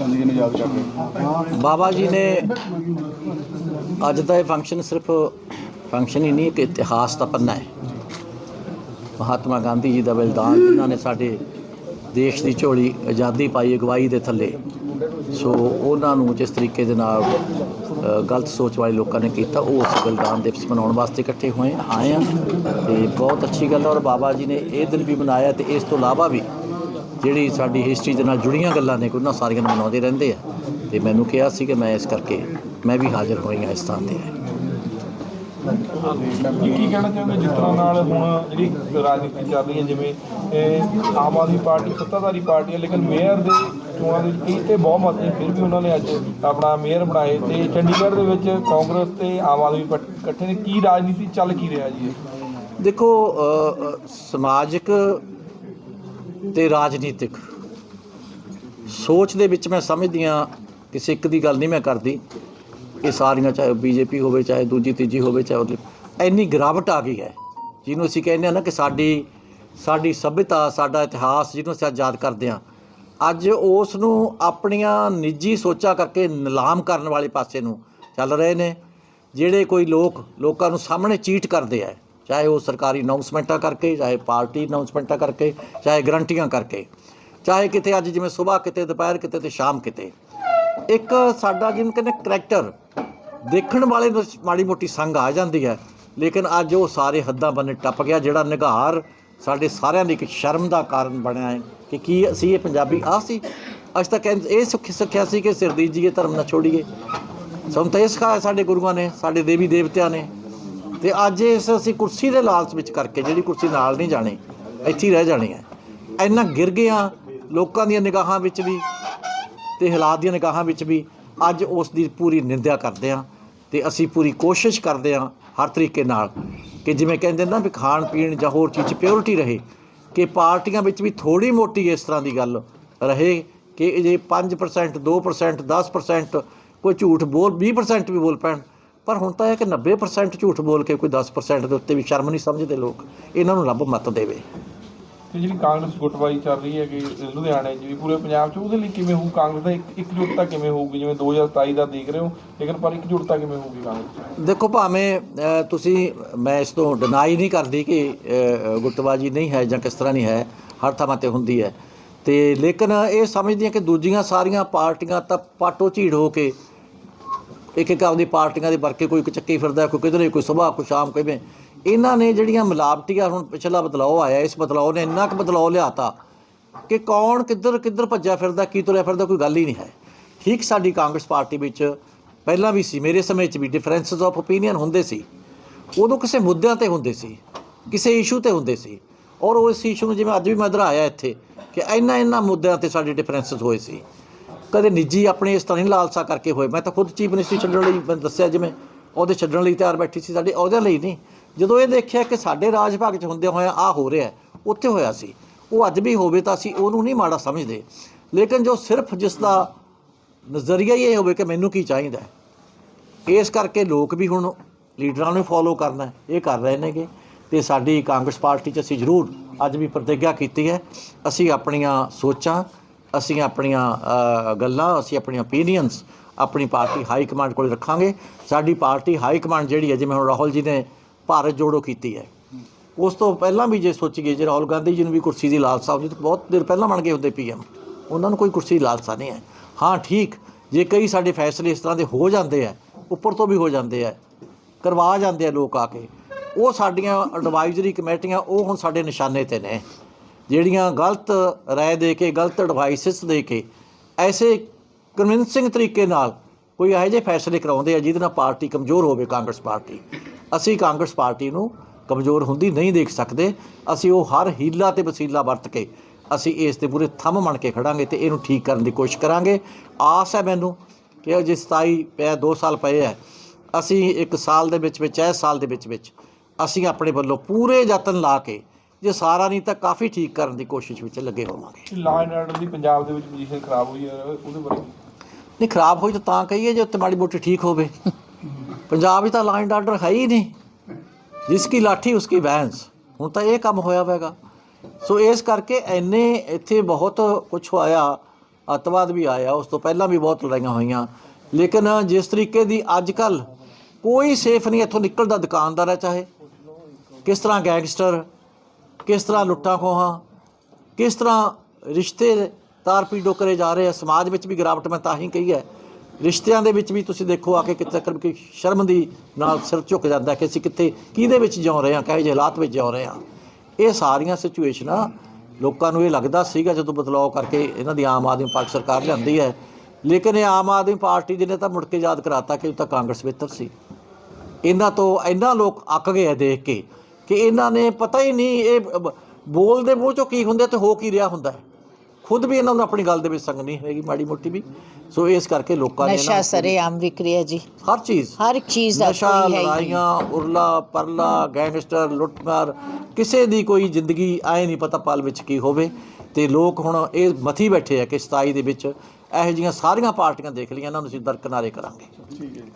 ਗਾਂਧੀ ਜੀ ਨੂੰ ਯਾਦ ਕਰਦੇ ਬਾਬਾ ਜੀ ਨੇ ਅੱਜ ਦਾ ਇਹ ਫੰਕਸ਼ਨ ਸਿਰਫ ਫੰਕਸ਼ਨ ਹੀ ਨਹੀਂ, ਇੱਕ ਇਤਿਹਾਸ ਦਾ ਪੰਨਾ ਹੈ। ਮਹਾਤਮਾ ਗਾਂਧੀ ਜੀ ਦਾ ਬਲਿਦਾਨ, ਜਿਨ੍ਹਾਂ ਨੇ ਸਾਡੇ ਦੇਸ਼ ਦੀ ਝੋਲੀ ਆਜ਼ਾਦੀ ਪਾਈ, ਅਗਵਾਈ ਦੇ ਥੱਲੇ। ਸੋ ਉਹਨਾਂ ਨੂੰ ਜਿਸ ਤਰੀਕੇ ਦੇ ਨਾਲ ਗਲਤ ਸੋਚ ਵਾਲੇ ਲੋਕਾਂ ਨੇ ਕੀਤਾ, ਉਹ ਉਸ ਬਲਿਦਾਨ ਦਿਵਸ ਮਨਾਉਣ ਵਾਸਤੇ ਇਕੱਠੇ ਹੋਏ, ਆਏ ਆ ਤੇ ਬਹੁਤ ਅੱਛੀ ਗੱਲ ਹੈ, ਔਰ ਬਾਬਾ ਜੀ ਨੇ ਇਹ ਦਿਨ ਵੀ ਮਨਾਇਆ, ਤੇ ਇਸ ਤੋਂ ਇਲਾਵਾ ਵੀ ਜਿਹੜੀ ਸਾਡੀ ਹਿਸਟਰੀ ਦੇ ਨਾਲ ਜੁੜੀਆਂ ਗੱਲਾਂ ਨੇ ਉਹਨਾਂ ਸਾਰੀਆਂ ਨੂੰ ਮਨਾਉਂਦੇ ਰਹਿੰਦੇ ਆ। ਤੇ ਮੈਨੂੰ ਕਿਹਾ ਸੀ ਕਿ ਮੈਂ ਇਸ ਕਰਕੇ ਮੈਂ ਵੀ ਹਾਜ਼ਰ ਹੋਈ ਹਾਂ ਇਸ ਥਾਂ ਤੇ। ਕੀ ਕੀ ਕਹਿਣਾ ਚਾਹੁੰਦੇ ਜਿਸ ਤਰ੍ਹਾਂ ਨਾਲ ਹੁਣ ਜਿਹੜੀ ਰਾਜਨੀਤੀ ਚੱਲ ਰਹੀ ਹੈ ਜਿਵੇਂ ਇਹ ਆਮ ਆਦਮੀ ਪਾਰਟੀ ਸੱਤਾਧਾਰੀ ਪਾਰਟੀ ਹੈ ਲੇਕਿਨ ਮੇਅਰ ਦੇ ਚੋਣਾਂ ਦੇ ਵਿੱਚ ਤੇ ਬਹੁਮਤ ਨੇ ਫਿਰ ਵੀ ਉਹਨਾਂ ਨੇ ਅੱਜ ਆਪਣਾ ਮੇਅਰ ਬਣਾਏ ਤੇ ਚੰਡੀਗੜ੍ਹ ਦੇ ਵਿੱਚ ਕਾਂਗਰਸ ਤੇ ਆਮ ਆਦਮੀ ਪਾਰਟੀ ਇਕੱਠੇ ਨੇ। ਕੀ ਰਾਜਨੀਤੀ ਚੱਲ ਕੀ ਰਿਹਾ ਜੀ? ਦੇਖੋ ਸਮਾਜਿਕ ਤੇ ਰਾਜਨੀਤਿਕ। ਸੋਚ ਦੇ ਵਿੱਚ ਮੈਂ ਸਮਝਦੀ ਹਾਂ, ਕਿਸੇ ਇੱਕ ਦੀ ਗੱਲ ਨਹੀਂ ਮੈਂ ਕਰਦੀ। ਇਹ ਸਾਰੀਆਂ ਚਾਹੇ ਬੀਜੇਪੀ ਹੋਵੇ, ਚਾਹੇ ਦੂਜੀ, ਤੀਜੀ ਹੋਵੇ, ਚਾਹੇ ਉਹਦੇ। ਇੰਨੀ ਗਿਰਾਵਟ ਆ ਗਈ ਹੈ, ਜਿਹਨੂੰ ਅਸੀਂ ਕਹਿੰਦੇ ਆ ਨਾ ਕਿ ਸਾਡੀ ਸਾਡੀ ਸਭਿਅਤਾ, ਸਾਡਾ ਇਤਿਹਾਸ ਜਿਹਨੂੰ ਅਸੀਂ ਅੱਜ ਯਾਦ ਕਰਦੇ ਹਾਂ। ਅੱਜ ਉਸ ਨੂੰ ਆਪਣੀਆਂ ਨਿੱਜੀ ਸੋਚਾਂ ਕਰਕੇ ਨਿਲਾਮ ਕਰਨ ਵਾਲੇ ਪਾਸੇ ਨੂੰ ਚੱਲ ਰਹੇ ਨੇ, ਜਿਹੜੇ ਕੋਈ ਲੋਕ, ਲੋਕਾਂ ਨੂੰ ਸਾਹਮਣੇ ਚੀਟ ਕਰਦੇ ਆ। ਚਾਹੇ ਉਹ ਸਰਕਾਰੀ ਅਨਾਉਂਸਮੈਂਟਾਂ ਕਰਕੇ, ਚਾਹੇ ਪਾਰਟੀ ਅਨਾਉਂਸਮੈਂਟਾਂ ਕਰਕੇ, ਚਾਹੇ ਗਰੰਟੀਆਂ ਕਰਕੇ, ਚਾਹੇ ਕਿਤੇ ਅੱਜ ਜਿਵੇਂ ਸਵੇਰ ਕਿਤੇ, ਦੁਪਹਿਰ ਕਿਤੇ ਤੇ ਸ਼ਾਮ ਕਿਤੇ। ਇੱਕ ਸਾਡਾ ਜਿਹਨੂੰ ਕਹਿੰਦੇ ਕਰੈਕਟਰ ਦੇਖਣ ਵਾਲੇ ਨੂੰ ਮਾੜੀ ਮੋਟੀ ਸੰਗ ਆ ਜਾਂਦੀ ਹੈ, ਲੇਕਿਨ ਅੱਜ ਉਹ ਸਾਰੇ ਹੱਦਾਂ ਬੰਨੇ ਟੱਪ ਗਿਆ, ਜਿਹੜਾ ਨਿਗਾਰ ਸਾਡੇ ਸਾਰਿਆਂ ਲਈ ਇੱਕ ਸ਼ਰਮ ਦਾ ਕਾਰਨ ਬਣਿਆ ਹੈ ਕਿ ਕੀ ਅਸੀਂ ਇਹ ਪੰਜਾਬੀ ਆ ਸੀ? ਅੱਜ ਤੱਕ ਇਹ ਸੁੱਖ ਸਿੱਖਿਆ ਸੀ ਕਿ ਸਿਰ ਦੀਜੀਏ ਧਰਮ ਨਾ ਛੋੜੀਏ। ਸਾਨੂੰ ਤਾਂ ਇਹ ਸਿਖਾਇਆ ਸਾਡੇ ਗੁਰੂਆਂ ਨੇ, ਸਾਡੇ ਦੇਵੀ ਦੇਵਤਿਆਂ ਨੇ। ਤੇ ਅੱਜ ਇਸ ਅਸੀਂ ਕੁਰਸੀ ਦੇ ਲਾਲਚ ਵਿੱਚ ਕਰਕੇ ਜਿਹੜੀ ਕੁਰਸੀ ਨਾਲ ਨਹੀਂ ਜਾਣੀ, ਇੱਥੇ ਰਹਿ ਜਾਣੀ ਹੈ। ਇੰਨਾ ਗਿਰ ਗਿਆ ਲੋਕਾਂ ਦੀਆਂ ਨਿਗਾਹਾਂ ਵਿੱਚ ਵੀ ਤੇ ਹਾਲਾਤ ਦੀਆਂ ਨਿਗਾਹਾਂ ਵਿੱਚ ਵੀ, ਅੱਜ ਉਸ ਦੀ ਪੂਰੀ ਨਿੰਦਿਆ ਕਰਦੇ ਹਾਂ ਤੇ ਅਸੀਂ ਪੂਰੀ ਕੋਸ਼ਿਸ਼ ਕਰਦੇ ਹਾਂ ਹਰ ਤਰੀਕੇ ਨਾਲ ਕਿ ਜਿਵੇਂ ਕਹਿੰਦੇ ਨਾ ਵੀ ਖਾਣ ਪੀਣ ਜਾਂ ਹੋਰ ਚੀਜ਼ 'ਚ ਪਿਓਰਿਟੀ ਰਹੇ, ਕਿ ਪਾਰਟੀਆਂ ਵਿੱਚ ਵੀ ਥੋੜੀ ਮੋਟੀ ਇਸ ਤਰ੍ਹਾਂ ਦੀ ਗੱਲ ਰਹੇ ਕਿ ਜੇ 5% 2% 10% ਕੋਈ ਝੂਠ ਬੋਲ 20% ਵੀ ਬੋਲ ਪੈਣ ਪਰ ਹੁਣ ਤਾਂ ਇਹ ਕਿ 90% ਝੂਠ ਬੋਲ ਕੇ ਕੋਈ 10% ਦੇ ਉੱਤੇ ਵੀ ਸ਼ਰਮ ਨਹੀਂ ਸਮਝਦੇ ਲੋਕ ਇਹਨਾਂ ਨੂੰ ਰੱਬ ਮੱਤ ਦੇਵੇ। ਤੇ ਜਿਹੜੀ ਕਾਂਗਰਸ ਗੁੱਟਬਾਈ ਚੱਲ ਰਹੀ ਹੈ ਕਿ ਲੁਧਿਆਣੇ 'ਚ ਵੀ ਪੂਰੇ ਪੰਜਾਬ 'ਚ ਉਹਦੇ ਲਈ ਕਿਵੇਂ ਹੋਊ ਕਾਂਗਰਸ ਦਾ ਇੱਕ ਇਕਜੁੱਟਤਾ ਕਿਵੇਂ ਹੋਊਗੀ? ਜਿਵੇਂ 2027 ਦਾ ਦੇਖ ਰਹੇ ਹੋ ਲੇਕਿਨ ਪਰ ਇਕਜੁੱਟਤਾ ਕਿਵੇਂ ਹੋਊਗੀ ਕਾਂਗਰਸ? ਦੇਖੋ ਭਾਵੇਂ ਤੁਸੀਂ ਮੈਂ ਇਸ ਤੋਂ ਡਿਨਾਈ ਨਹੀਂ ਕਰਦੀ ਕਿ ਗੁੱਟਬਾਜੀ ਨਹੀਂ ਹੈ ਜਾਂ ਕਿਸ ਤਰ੍ਹਾਂ ਨਹੀਂ ਹੈ ਹਰ ਥਾਂ ਤੇ ਹੁੰਦੀ ਹੈ। ਤੇ ਲੇਕਿਨ ਇਹ ਸਮਝਦੀਆਂ ਕਿ ਦੂਜੀਆਂ ਸਾਰੀਆਂ ਪਾਰਟੀਆਂ ਤਾਂ ਪਾਟੋ ਝੀੜ ਹੋ ਕੇ ਇੱਕ ਇੱਕ ਆਪਦੀ ਪਾਰਟੀਆਂ ਦੇ ਵਰਕੇ ਕੋਈ ਚੱਕੀ ਫਿਰਦਾ, ਕੋਈ ਕਿਧਰੇ, ਕੋਈ ਸਵੇਰ ਕੋਈ ਸ਼ਾਮ ਕਿਵੇਂ ਇਹਨਾਂ ਨੇ ਜਿਹੜੀਆਂ ਮਿਲਾਵਟੀਆਂ ਹੁਣ ਪਿਛਲਾ ਬਦਲਾਅ ਆਇਆ, ਇਸ ਬਦਲਾਅ ਨੇ ਇੰਨਾ ਕੁ ਬਦਲਾਅ ਲਿਆਤਾ ਕਿ ਕੌਣ ਕਿੱਧਰ ਕਿੱਧਰ ਭੱਜਿਆ ਫਿਰਦਾ, ਕੀ ਤੁਰਿਆ ਫਿਰਦਾ, ਕੋਈ ਗੱਲ ਹੀ ਨਹੀਂ ਹੈ। ਠੀਕ ਸਾਡੀ ਕਾਂਗਰਸ ਪਾਰਟੀ ਵਿੱਚ ਪਹਿਲਾਂ ਵੀ ਸੀ, ਮੇਰੇ ਸਮੇਂ 'ਚ ਵੀ ਡਿਫਰੈਂਸਸ ਆਫ ਓਪੀਨੀਅਨ ਹੁੰਦੇ ਸੀ। ਉਦੋਂ ਕਿਸੇ ਮੁੱਦਿਆਂ ਤੇ ਹੁੰਦੇ ਸੀ, ਕਿਸੇ ਇਸ਼ੂ ਤੇ ਹੁੰਦੇ ਸੀ। ਔਰ ਉਸ ਇਸ਼ੂ ਨੂੰ ਜਿਵੇਂ ਅੱਜ ਵੀ ਮੈਂ ਆਇਆ ਇੱਥੇ ਕਿ ਇੰਨਾ ਇੰਨਾ ਮੁੱਦਿਆਂ ਤੇ ਸਾਡੇ ਡਿਫਰੈਂਸਸ ਹੋਏ ਸੀ। ਕਦੇ ਨਿੱਜੀ ਆਪਣੇ ਇਸ ਤਰ੍ਹਾਂ ਨਹੀਂ ਲਾਲਸਾ ਕਰਕੇ ਹੋਏ। ਮੈਂ ਤਾਂ ਖੁਦ ਚੀਫ ਮਿਨਿਸਟਰੀ ਛੱਡਣ ਲਈ ਮੈਂ ਦੱਸਿਆ ਜਿਵੇਂ ਉਹਦੇ ਛੱਡਣ ਲਈ ਤਿਆਰ ਬੈਠੀ ਸੀ ਸਾਡੇ, ਉਹਦੇ ਲਈ ਨਹੀਂ। ਜਦੋਂ ਇਹ ਦੇਖਿਆ ਕਿ ਸਾਡੇ ਰਾਜ ਭਾਗ 'ਚ ਹੁੰਦੇ ਹੋਇਆ ਆ ਹੋ ਰਿਹਾ ਉੱਥੇ ਹੋਇਆ ਸੀ। ਉਹ ਅੱਜ ਵੀ ਹੋਵੇ ਤਾਂ ਅਸੀਂ ਉਹਨੂੰ ਨਹੀਂ ਮਾੜਾ ਸਮਝਦੇ। ਲੇਕਿਨ ਜੋ ਸਿਰਫ ਜਿਸ ਦਾ ਨਜ਼ਰੀਆ ਹੀ ਇਹ ਹੋਵੇ ਕਿ ਮੈਨੂੰ ਕੀ ਚਾਹੀਦਾ ਇਸ ਕਰਕੇ ਲੋਕ ਵੀ ਹੁਣ ਲੀਡਰਾਂ ਨੂੰ ਫੋਲੋ ਕਰਨਾ ਇਹ ਕਰ ਰਹੇ ਨੇਗੇ। ਤੇ ਸਾਡੀ ਕਾਂਗਰਸ ਪਾਰਟੀ 'ਚ ਅਸੀਂ ਜ਼ਰੂਰ ਅੱਜ ਵੀ ਪ੍ਰਤੀਗਿਆ ਕੀਤੀ ਹੈ। ਅਸੀਂ ਆਪਣੀਆਂ ਸੋਚਾਂ ਅਸੀਂ ਆਪਣੀਆਂ ਗੱਲਾਂ, ਅਸੀਂ ਆਪਣੀਆਂ ਓਪੀਨੀਅਨਸ ਆਪਣੀ ਪਾਰਟੀ ਹਾਈ ਕਮਾਂਡ ਕੋਲ ਰੱਖਾਂਗੇ। ਸਾਡੀ ਪਾਰਟੀ ਹਾਈ ਕਮਾਂਡ ਜਿਹੜੀ ਹੈ, ਜਿਵੇਂ ਹੁਣ ਰਾਹੁਲ ਜੀ ਨੇ ਭਾਰਤ ਜੋੜੋ ਕੀਤੀ ਹੈ। ਉਸ ਤੋਂ ਪਹਿਲਾਂ ਵੀ ਜੇ ਸੋਚੀਏ, ਜੇ ਰਾਹੁਲ ਗਾਂਧੀ ਜੀ ਨੂੰ ਵੀ ਕੁਰਸੀ ਦੀ ਲਾਲਸਾ ਹੁੰਦੀ, ਤਾਂ ਬਹੁਤ ਦੇਰ ਪਹਿਲਾਂ ਬਣ ਗਏ ਹੁੰਦੇ ਪੀਐਮ ਉਹਨਾਂ ਨੂੰ ਕੋਈ ਕੁਰਸੀ ਦੀ ਲਾਲਸਾ ਨਹੀਂ ਹੈ। ਹਾਂ, ਠੀਕ, ਜੇ ਕਈ ਸਾਡੇ ਫੈਸਲੇ ਇਸ ਤਰ੍ਹਾਂ ਦੇ ਹੋ ਜਾਂਦੇ ਆ ਉੱਪਰ ਤੋਂ ਵੀ ਹੋ ਜਾਂਦੇ ਆ ਕਰਵਾ ਜਾਂਦੇ ਆ ਲੋਕ ਆ ਕੇ, ਉਹ ਸਾਡੀਆਂ ਐਡਵਾਈਜ਼ਰੀ ਕਮੇਟੀਆਂ, ਉਹ ਹੁਣ ਸਾਡੇ ਨਿਸ਼ਾਨੇ ਤੇ ਨੇ। ਜਿਹੜੀਆਂ ਗਲਤ ਰਾਏ ਦੇ ਕੇ, ਗਲਤ ਐਡਵਾਈਸਸ ਦੇ ਕੇ, ਐਸੇ ਕਨਵਿੰਸਿੰਗ ਤਰੀਕੇ ਨਾਲ ਕੋਈ ਇਹੋ ਜਿਹੇ ਫੈਸਲੇ ਕਰਾਉਂਦੇ ਆ ਜਿਹਦੇ ਨਾਲ ਪਾਰਟੀ ਕਮਜ਼ੋਰ ਹੋਵੇ ਕਾਂਗਰਸ ਪਾਰਟੀ। ਅਸੀਂ ਕਾਂਗਰਸ ਪਾਰਟੀ ਨੂੰ ਕਮਜ਼ੋਰ ਹੁੰਦੀ ਨਹੀਂ ਦੇਖ ਸਕਦੇ। ਅਸੀਂ ਉਹ ਹਰ ਹੀਲਾ ਤੇ ਵਸੀਲਾ ਵਰਤ ਕੇ ਅਸੀਂ ਇਸ ਤੇ ਪੂਰੇ ਥੰਮ ਬਣ ਕੇ ਖੜਾਂਗੇ ਤੇ ਇਹਨੂੰ ਠੀਕ ਕਰਨ ਦੀ ਕੋਸ਼ਿਸ਼ ਕਰਾਂਗੇ। ਆਸ ਹੈ ਮੈਨੂੰ ਕਿ ਜੇ ਜਿਸ 27 ਪਿਆ 2 ਸਾਲ ਪਏ ਹੈ। ਅਸੀਂ ਇੱਕ ਸਾਲ ਦੇ ਵਿੱਚ ਵਿੱਚ, ਇਸ ਸਾਲ ਦੇ ਵਿੱਚ ਵਿੱਚ ਅਸੀਂ ਆਪਣੇ ਵੱਲੋਂ ਪੂਰੇ ਯਤਨ ਲਾ ਕੇ ਜੇ ਸਾਰਾ ਨਹੀਂ ਤਾਂ ਕਾਫੀ ਠੀਕ ਕਰਨ ਦੀ ਕੋਸ਼ਿਸ਼ ਵਿੱਚ ਲੱਗੇ ਹੋਵਾਂਗੇ। ਲਾਅ ਐਂਡ ਆਰਡਰ ਦੀ ਪੰਜਾਬ ਦੇ ਵਿੱਚ ਪੋਜੀਸ਼ਨ ਖਰਾਬ ਹੋਈ ਹੈ ਉਹਦੇ ਬਾਰੇ? ਨਹੀਂ ਖਰਾਬ ਹੋਈ ਤਾਂ ਤਾਂ ਕਹੀਏ ਜੇ ਉੱਤੇ ਮਾੜੀ ਮੋਟੀ ਠੀਕ ਹੋਵੇ। ਪੰਜਾਬ ਵਿੱਚ ਤਾਂ ਲਾਅ ਐਂਡ ਆਰਡਰ ਹੈ ਹੀ ਨਹੀਂ। ਜਿਸ ਕੀ ਲਾਠੀ ਉਸ ਕੀ ਬੈਂਸ ਹੁਣ ਤਾਂ ਇਹ ਕੰਮ ਹੋਇਆ ਹੋਵੇਗਾ ਸੋ ਇਸ ਕਰਕੇ ਐਨੇ ਇੱਥੇ ਬਹੁਤ ਕੁਝ ਹੋਇਆ ਅੱਤਵਾਦ ਵੀ ਆਇਆ ਉਸ ਤੋਂ ਪਹਿਲਾਂ ਵੀ ਬਹੁਤ ਲੜਾਈਆਂ ਹੋਈਆਂ। ਲੇਕਿਨ ਜਿਸ ਤਰੀਕੇ ਦੀ ਅੱਜ ਕੱਲ ਕੋਈ ਸੇਫ ਨਹੀਂ ਇੱਥੋਂ ਨਿਕਲਦਾ ਦੁਕਾਨਦਾਰ ਹੈ ਚਾਹੇ। ਕਿਸ ਤਰ੍ਹਾਂ ਗੈਂਗਸਟਰ ਕਿਸ ਤਰ੍ਹਾਂ ਲੁੱਟਾਂ ਖੋਹਾਂ, ਕਿਸ ਤਰ੍ਹਾਂ ਰਿਸ਼ਤੇ ਤਾਰ ਪੀੜੋ ਕਰੇ ਜਾ ਰਹੇ ਆ, ਸਮਾਜ ਵਿੱਚ ਵੀ ਗਿਰਾਵਟ ਮੈਂ ਤਾਂ ਹੀ ਕਹੀ ਹੈ। ਰਿਸ਼ਤਿਆਂ ਦੇ ਵਿੱਚ ਵੀ ਤੁਸੀਂ ਦੇਖੋ ਆ ਕੇ ਕਿਤੇ ਤੱਕ ਕਿ ਸ਼ਰਮ ਦੀ ਨਾਲ ਸਿਰ ਝੁਕ ਜਾਂਦਾ ਕਿ ਅਸੀਂ ਕਿੱਥੇ, ਕਿਹਦੇ ਵਿੱਚ ਜਿਉ ਰਹੇ ਹਾਂ, ਕਹੇ ਜਿਹੇ ਹਾਲਾਤ ਵਿੱਚ ਜਿਉ ਰਹੇ ਹਾਂ। ਇਹ ਸਾਰੀਆਂ ਸਿਚੁਏਸ਼ਨਾਂ ਲੋਕਾਂ ਨੂੰ ਇਹ ਲੱਗਦਾ ਸੀਗਾ ਜਦੋਂ ਬਦਲਾਅ ਕਰਕੇ ਇਹਨਾਂ ਦੀ ਆਮ ਆਦਮੀ ਪਾਰਟੀ ਸਰਕਾਰ ਲਿਆਂਦੀ ਹੈ। ਲੇਕਿਨ ਇਹ ਆਮ ਆਦਮੀ ਪਾਰਟੀ ਜਿਹਨੇ ਤਾਂ ਮੁੜ ਕੇ ਯਾਦ ਕਰਾਤਾ ਕਿ ਉਹ ਤਾਂ ਕਾਂਗਰਸ ਬਿਹਤਰ ਸੀ। ਇਹਨਾਂ ਤੋਂ ਇੰਨਾ ਲੋਕ ਅੱਕ ਗਏ ਆ ਦੇਖ ਕੇ। ਕਿ ਇਹਨਾਂ ਨੇ ਪਤਾ ਹੀ ਨਹੀਂ ਇਹ ਬ- ਬੋਲਦੇ ਮੂੰਹ ਚੋਂ ਕੀ ਹੁੰਦਾ ਤੇ ਹੋ ਕੀ ਰਿਹਾ ਹੁੰਦਾ ਹੈ। ਖੁਦ ਵੀ ਇਹਨਾਂ ਨੂੰ ਆਪਣੀ ਗੱਲ ਦੇ ਵਿੱਚ ਸੰਗ ਨਹੀਂ ਹੈਗੀ ਮਾੜੀ ਮੋਟੀ ਵੀ। ਸੋ ਇਸ ਕਰਕੇ ਲੋਕਾਂ ਨੇ ਨਸ਼ਾ ਸਰੇਆਮ ਵਿਕ ਰਿਹਾ ਜੀ। ਹਰ ਚੀਜ਼। ਹਰ ਚੀਜ਼ ਦਾ ਨਸ਼ਾ ਲੜਾਈਆਂ ਉਰਲਾ ਪਰਲਾ ਗੈਂਗਸਟਰ ਲੁੱਟਮਾਰ ਕਿਸੇ ਦੀ ਕੋਈ ਜ਼ਿੰਦਗੀ ਆਏ ਨਹੀਂ ਪਤਾ ਪਲ ਵਿੱਚ ਕੀ ਹੋਵੇ। ਤੇ ਲੋਕ ਹੁਣ ਇਹ ਮਥੀ ਬੈਠੇ ਆ ਕਿ 27 ਦੇ ਵਿੱਚ ਇਹੋ ਜਿਹੀਆਂ ਸਾਰੀਆਂ ਪਾਰਟੀਆਂ ਦੇਖ ਲਈਆਂ ਇਹਨਾਂ ਨੂੰ ਅਸੀਂ ਦਰਕਨਾਰੇ ਕਰਾਂਗੇ।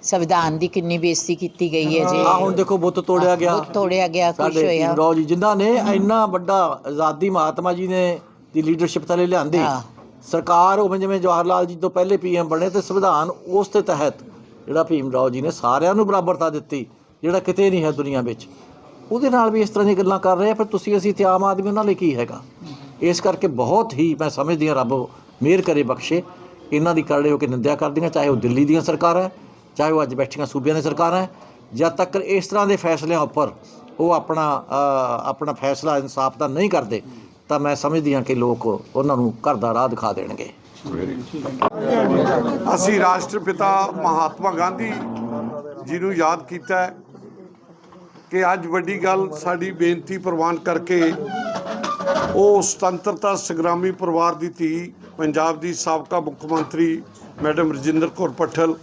ਸੰਵਿਧਾਨ ਦੀ ਕਿੰਨੀ ਬੇਇੱਜ਼ਤੀ ਕੀਤੀ ਗਈ ਹੈ ਜੀ। ਆ ਹੁਣ ਦੇਖੋ ਬੁੱਤ ਤੋੜਿਆ ਗਿਆ। ਬੁੱਤ ਤੋੜਿਆ ਗਿਆ ਸਾਡੇ ਹੋਇਆ। ਰਾਓ ਜੀ ਜਿਨ੍ਹਾਂ ਨੇ ਇੰਨਾ ਵੱਡਾ ਆਜ਼ਾਦੀ ਮਹਾਤਮਾ ਜੀ ਨੇ ਦੀ ਲੀਡਰਸ਼ਿਪ ਥੱਲੇ ਲਿਆਂਦੀ ਹਾਂ। ਸਰਕਾਰ ਉਹ ਜਿਵੇਂ ਜਵਾਹਰ ਲਾਲ ਜੀ ਤੋਂ ਪਹਿਲੇ ਪੀਐਮ ਬਣੇ ਤੇ ਸੰਵਿਧਾਨ ਉਸ ਦੇ ਤਹਿਤ ਜਿਹੜਾ ਭੀਮ ਰਾਓ ਜੀ ਨੇ ਸਾਰਿਆਂ ਨੂੰ ਬਰਾਬਰਤਾ ਦਿੱਤੀ ਜਿਹੜਾ ਕਿਤੇ ਨਹੀਂ ਹੈ ਦੁਨੀਆ ਵਿੱਚ। ਉਹਦੇ ਨਾਲ ਵੀ ਇਸ ਤਰ੍ਹਾਂ ਦੀਆਂ ਗੱਲਾਂ ਕਰ ਰਹੇ ਆ ਫਿਰ ਤੁਸੀਂ ਅਸੀਂ ਤੇ ਆਮ ਆਦਮੀ ਉਹਨਾਂ ਲਈ ਕੀ ਹੈਗਾ? ਇਸ ਕਰਕੇ ਬਹੁਤ ਹੀ ਮੈਂ ਸਮਝਦੀ ਹਾਂ ਰੱਬ ਮਿਹਰ ਕਰੇ ਬਖਸ਼ੇ। ਇਹਨਾਂ ਦੀ ਕਰੜੇ ਹੋ ਕੇ ਨਿੰਦਿਆ ਕਰਦੀਆਂ, ਚਾਹੇ ਉਹ ਦਿੱਲੀ ਦੀਆਂ ਸਰਕਾਰਾਂ ਚਾਹੇ ਉਹ ਅੱਜ ਬੈਠੀਆਂ ਸੂਬਿਆਂ ਦੀਆਂ ਸਰਕਾਰਾਂ ਜਦ ਤੱਕ ਇਸ ਤਰ੍ਹਾਂ ਦੇ ਫੈਸਲਿਆਂ ਉੱਪਰ ਉਹ ਆਪਣਾ ਆਪਣਾ ਫੈਸਲਾ ਇਨਸਾਫ ਦਾ ਨਹੀਂ ਕਰਦੇ, ਤਾਂ ਮੈਂ ਸਮਝਦੀ ਹਾਂ ਕਿ ਲੋਕ ਉਹਨਾਂ ਨੂੰ ਘਰ ਦਾ ਰਾਹ ਦਿਖਾ ਦੇਣਗੇ। ਅਸੀਂ ਰਾਸ਼ਟਰਪਿਤਾ ਮਹਾਤਮਾ ਗਾਂਧੀ ਜੀ ਨੂੰ ਯਾਦ ਕੀਤਾ ਕਿ ਅੱਜ ਵੱਡੀ ਗੱਲ ਸਾਡੀ ਬੇਨਤੀ ਪ੍ਰਵਾਨ ਕਰਕੇ ਉਹ ਸੁਤੰਤਰਤਾ ਸੰਗਰਾਮੀ ਪਰਿਵਾਰ ਦੀ ਧੀ ਪੰਜਾਬ ਦੀ ਸਾਬਕਾ ਮੁੱਖ ਮੰਤਰੀ ਮੈਡਮ ਰਜਿੰਦਰ ਕੌਰ ਪੱਠਲ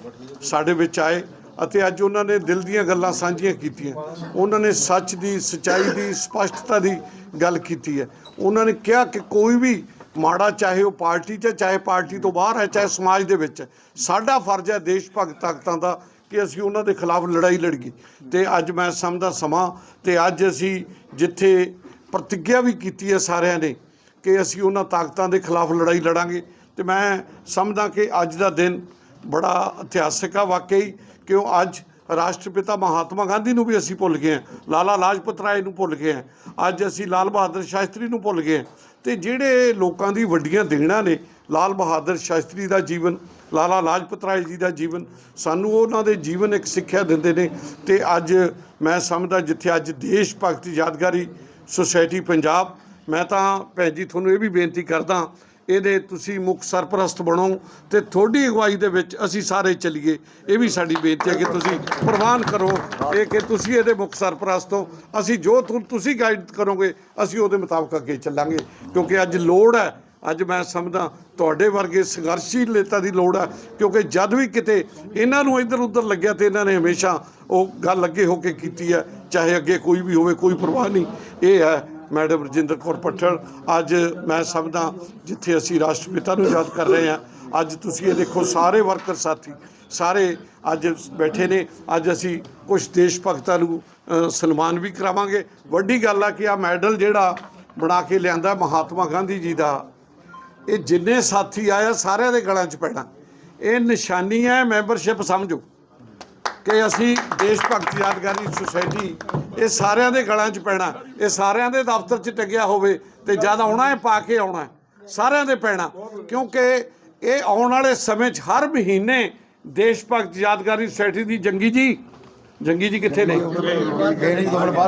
ਸਾਡੇ ਵਿੱਚ ਆਏ ਅਤੇ ਅੱਜ ਉਹਨਾਂ ਨੇ ਦਿਲ ਦੀਆਂ ਗੱਲਾਂ ਸਾਂਝੀਆਂ ਕੀਤੀਆਂ। ਉਹਨਾਂ ਨੇ ਸੱਚ ਦੀ ਸਚਾਈ ਦੀ ਸਪਸ਼ਟਤਾ ਦੀ ਗੱਲ ਕੀਤੀ ਹੈ। ਉਹਨਾਂ ਨੇ ਕਿਹਾ ਕਿ ਕੋਈ ਵੀ ਮਾੜਾ ਚਾਹੇ ਉਹ ਪਾਰਟੀ 'ਚ ਹੈ, ਚਾਹੇ ਪਾਰਟੀ ਤੋਂ ਬਾਹਰ ਹੈ ਚਾਹੇ ਸਮਾਜ ਦੇ ਵਿੱਚ ਹੈ। ਸਾਡਾ ਫਰਜ਼ ਹੈ ਦੇਸ਼ ਭਗਤ ਤਾਕਤਾਂ ਦਾ ਕਿ ਅਸੀਂ ਉਹਨਾਂ ਦੇ ਖਿਲਾਫ ਲੜਾਈ ਲੜੀਏ। ਤੇ ਅੱਜ ਮੈਂ ਸਮਝਦਾ ਸਮਾਂ ਤੇ ਅੱਜ ਅਸੀਂ ਜਿੱਥੇ ਪ੍ਰਤੀਗਿਆ ਵੀ ਕੀਤੀ ਹੈ ਸਾਰਿਆਂ ਨੇ ਕਿ ਅਸੀਂ ਉਹਨਾਂ ਤਾਕਤਾਂ ਦੇ ਖਿਲਾਫ ਲੜਾਈ ਲੜਾਂਗੇ। ਤੇ ਮੈਂ ਸਮਝਦਾ ਕਿ ਅੱਜ ਦਾ ਦਿਨ ਬੜਾ ਇਤਿਹਾਸਿਕ ਆ ਵਾਕਈ, ਕਿਉਂ ਅੱਜ ਰਾਸ਼ਟਰਪਿਤਾ ਮਹਾਤਮਾ ਗਾਂਧੀ ਨੂੰ ਵੀ ਅਸੀਂ ਭੁੱਲ ਗਏ ਹਾਂ। ਲਾਲਾ ਲਾਜਪਤ ਰਾਏ ਨੂੰ ਭੁੱਲ ਗਏ ਹਾਂ। ਅੱਜ ਅਸੀਂ ਲਾਲ ਬਹਾਦਰ ਸ਼ਾਸਤਰੀ ਨੂੰ ਭੁੱਲ ਗਏ ਹਾਂ। ਤੇ ਜਿਹੜੇ ਲੋਕਾਂ ਦੀ ਵੱਡੀਆਂ ਦੇਣਾ ਨੇ, ਲਾਲ ਬਹਾਦਰ ਸ਼ਾਸਤਰੀ ਦਾ ਜੀਵਨ, ਲਾਲਾ ਲਾਜਪਤ ਰਾਏ ਜੀ ਦਾ ਜੀਵਨ, ਸਾਨੂੰ ਉਹਨਾਂ ਦੇ ਜੀਵਨ ਇੱਕ ਸਿੱਖਿਆ ਦਿੰਦੇ ਨੇ। ਤੇ ਅੱਜ ਮੈਂ ਸਮਝਦਾ ਜਿੱਥੇ ਅੱਜ ਦੇਸ਼ ਭਗਤ ਯਾਦਗਾਰੀ, ਸੁਸਾਇਟੀ ਪੰਜਾਬ ਮੈਂ ਤਾਂ ਭੈਣ ਜੀ ਤੁਹਾਨੂੰ ਇਹ ਵੀ ਬੇਨਤੀ ਕਰਦਾ, ਇਹਦੇ ਤੁਸੀਂ ਮੁੱਖ ਸਰਪ੍ਰਸਤ ਬਣੋ ਤੇ ਤੁਹਾਡੀ ਅਗਵਾਈ ਦੇ ਵਿੱਚ ਅਸੀਂ ਸਾਰੇ ਚੱਲੀਏ। ਇਹ ਵੀ ਸਾਡੀ ਬੇਨਤੀ ਹੈ ਕਿ ਤੁਸੀਂ ਪ੍ਰਵਾਨ ਕਰੋ ਇਹ ਕਿ ਤੁਸੀਂ ਇਹਦੇ ਮੁੱਖ ਸਰਪ੍ਰਸਤ ਹੋ। ਅਸੀਂ ਜੋ ਤੁਸੀਂ ਗਾਈਡ ਕਰੋਗੇ, ਅਸੀਂ ਉਹਦੇ ਮੁਤਾਬਕ ਅੱਗੇ ਚੱਲਾਂਗੇ, ਕਿਉਂਕਿ ਅੱਜ ਲੋੜ ਹੈ। ਅੱਜ ਮੈਂ ਸਮਝਦਾ, ਤੁਹਾਡੇ ਵਰਗੇ ਸੰਘਰਸ਼ੀ ਨੇਤਾ ਦੀ ਲੋੜ ਹੈ, ਕਿਉਂਕਿ ਜਦ ਵੀ ਕਿਤੇ ਇਹਨਾਂ ਨੂੰ ਇੱਧਰ ਉੱਧਰ ਲੱਗਿਆ ਤੇ ਇਹਨਾਂ ਨੇ ਹਮੇਸ਼ਾ ਉਹ ਗੱਲ ਅੱਗੇ ਹੋ ਕੇ ਕੀਤੀ ਹੈ, ਚਾਹੇ ਅੱਗੇ ਕੋਈ ਵੀ ਹੋਵੇ, ਕੋਈ ਪਰਵਾਹ ਨਹੀਂ। ਇਹ ਹੈ ਮੈਡਮ ਰਜਿੰਦਰ ਕੌਰ ਪੱਠਲ। ਅੱਜ ਮੈਂ ਸਮਝਦਾ ਜਿੱਥੇ ਅਸੀਂ ਰਾਸ਼ਟਰਪਿਤਾ ਨੂੰ ਯਾਦ ਕਰ ਰਹੇ ਹਾਂ। ਅੱਜ ਤੁਸੀਂ ਇਹ ਦੇਖੋ ਸਾਰੇ ਵਰਕਰ ਸਾਥੀ, ਸਾਰੇ ਅੱਜ ਬੈਠੇ ਨੇ। ਅੱਜ ਅਸੀਂ ਕੁਝ ਦੇਸ਼ ਭਗਤਾਂ ਨੂੰ ਸਨਮਾਨ ਵੀ ਕਰਾਵਾਂਗੇ। ਵੱਡੀ ਗੱਲ ਆ ਕਿ ਆ ਮੈਡਲ ਜਿਹੜਾ ਬਣਾ ਕੇ ਲਿਆਂਦਾ ਮਹਾਤਮਾ ਗਾਂਧੀ ਜੀ ਦਾ, ਇਹ ਜਿੰਨੇ ਸਾਥੀ ਆਇਆ ਸਾਰਿਆਂ ਦੇ ਗਲਾਂ 'ਚ ਪੈਣਾ। ਇਹ ਨਿਸ਼ਾਨੀ ਹੈ, ਮੈਂਬਰਸ਼ਿਪ ਸਮਝੋ। ਕਿ ਅਸੀਂ ਦੇਸ਼ ਭਗਤ ਯਾਦਗਾਰੀ ਸੁਸਾਇਟੀ ਇਹ ਸਾਰਿਆਂ ਦੇ ਗਲਾਂ 'ਚ ਪੈਣਾ। ਇਹ ਸਾਰਿਆਂ ਦੇ ਦਫ਼ਤਰ 'ਚ ਟੰਗਿਆ ਹੋਵੇ ਤੇ ਜਦ ਆਉਣਾ ਹੈ, ਪਾ ਕੇ ਆਉਣਾ ਸਾਰਿਆਂ ਦੇ ਪੈਣਾ। ਕਿਉਂਕਿ ਇਹ ਆਉਣ ਵਾਲੇ ਸਮੇਂ 'ਚ ਹਰ ਮਹੀਨੇ ਦੇਸ਼ ਭਗਤ ਯਾਦਗਾਰੀ ਸੋਸਾਇਟੀ ਦੀ ਜੰਗੀ ਜੀ। ਜੰਗੀ ਜੀ ਕਿੱਥੇ ਨਹੀਂ ਦੋ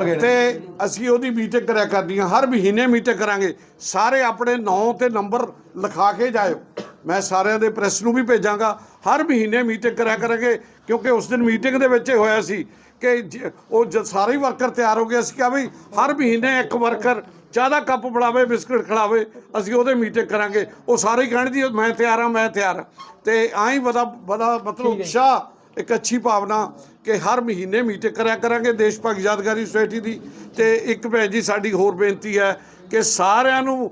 ਨੇ। ਤੇ ਅਸੀਂ ਉਹਦੀ ਮੀਟਿੰਗ ਕਰਿਆ ਕਰਦੀਆਂ ਹਰ ਮਹੀਨੇ ਮੀਟਿੰਗ ਕਰਾਂਗੇ। ਸਾਰੇ ਆਪਣੇ ਨਾਂ ਤੇ ਨੰਬਰ ਲਿਖਾ ਕੇ ਜਾਇਓ। ਮੈਂ ਸਾਰਿਆਂ ਦੇ ਪ੍ਰੈਸ ਨੂੰ ਵੀ ਭੇਜਾਂਗਾ। ਹਰ ਮਹੀਨੇ ਮੀਟਿੰਗ ਕਰਿਆ ਕਰਾਂਗੇ ਕਿਉਂਕਿ ਉਸ ਦਿਨ ਮੀਟਿੰਗ ਦੇ ਵਿੱਚ ਇਹ ਹੋਇਆ ਸੀ ਕਿ ਉਹ ਸਾਰੇ ਹੀ ਵਰਕਰ ਤਿਆਰ ਹੋ ਗਏ ਅਸੀਂ ਕਿਹਾ ਵੀ ਹਰ ਮਹੀਨੇ ਇੱਕ ਵਰਕਰ ਚਾਹ ਦਾ ਕੱਪ ਬਣਾਵੇ ਬਿਸਕੁਟ ਖਿਲਾਵੇ ਅਸੀਂ ਉਹਦੇ ਮੀਟਿੰਗ ਕਰਾਂਗੇ। ਉਹ ਸਾਰੇ ਹੀ ਕਹਿਣ ਜੀ ਮੈਂ ਤਿਆਰ ਹਾਂ ਮੈਂ ਤਿਆਰ ਤੇ ਆਈ ਬੜਾ ਬੜਾ ਮਤਲਬ ਉਤਸ਼ਾਹ ਇੱਕ ਅੱਛੀ ਭਾਵਨਾ ਕਿ ਹਰ ਮਹੀਨੇ ਮੀਟਿੰਗ ਕਰਿਆ ਕਰਾਂਗੇ ਦੇਸ਼ ਭਗਤ ਯਾਦਗਾਰੀ ਸੁਸਾਇਟੀ ਦੀ। ਤੇ ਇੱਕ ਭੈਣ ਜੀ ਸਾਡੀ ਹੋਰ ਬੇਨਤੀ ਹੈ ਕਿ ਸਾਰਿਆਂ ਨੂੰ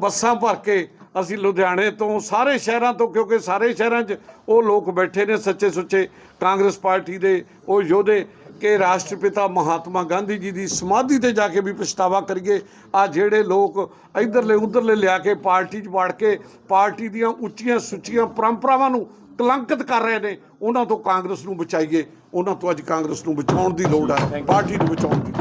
ਬੱਸਾਂ ਭਰ ਕੇ ਅਸੀਂ ਲੁਧਿਆਣੇ ਤੋਂ ਸਾਰੇ ਸ਼ਹਿਰਾਂ ਤੋਂ ਕਿਉਂਕਿ ਸਾਰੇ ਸ਼ਹਿਰਾਂ 'ਚ ਉਹ ਲੋਕ ਬੈਠੇ ਨੇ ਸੱਚੇ ਸੁੱਚੇ ਕਾਂਗਰਸ ਪਾਰਟੀ ਦੇ ਉਹ ਯੋਧੇ ਕਿ ਰਾਸ਼ਟਰਪਿਤਾ ਮਹਾਤਮਾ ਗਾਂਧੀ ਜੀ ਦੀ ਸਮਾਧੀ ਤੇ ਜਾ ਕੇ ਵੀ ਪਛਤਾਵਾ ਕਰੀਏ। ਆ ਜਿਹੜੇ ਲੋਕ ਇਧਰਲੇ ਉਧਰਲੇ ਲਿਆ ਕੇ ਪਾਰਟੀ 'ਚ ਵੜ ਕੇ ਪਾਰਟੀ ਦੀਆਂ ਉੱਚੀਆਂ ਸੁੱਚੀਆਂ ਪਰੰਪਰਾਵਾਂ ਨੂੰ ਕਲੰਕਿਤ ਕਰ ਰਹੇ ਨੇ ਉਹਨਾਂ ਤੋਂ ਕਾਂਗਰਸ ਨੂੰ ਬਚਾਈਏ। ਉਹਨਾਂ ਤੋਂ ਅੱਜ ਕਾਂਗਰਸ ਨੂੰ ਬਚਾਉਣ ਦੀ ਲੋੜ ਹੈ ਪਾਰਟੀ ਨੂੰ ਬਚਾਉਣ ਦੀ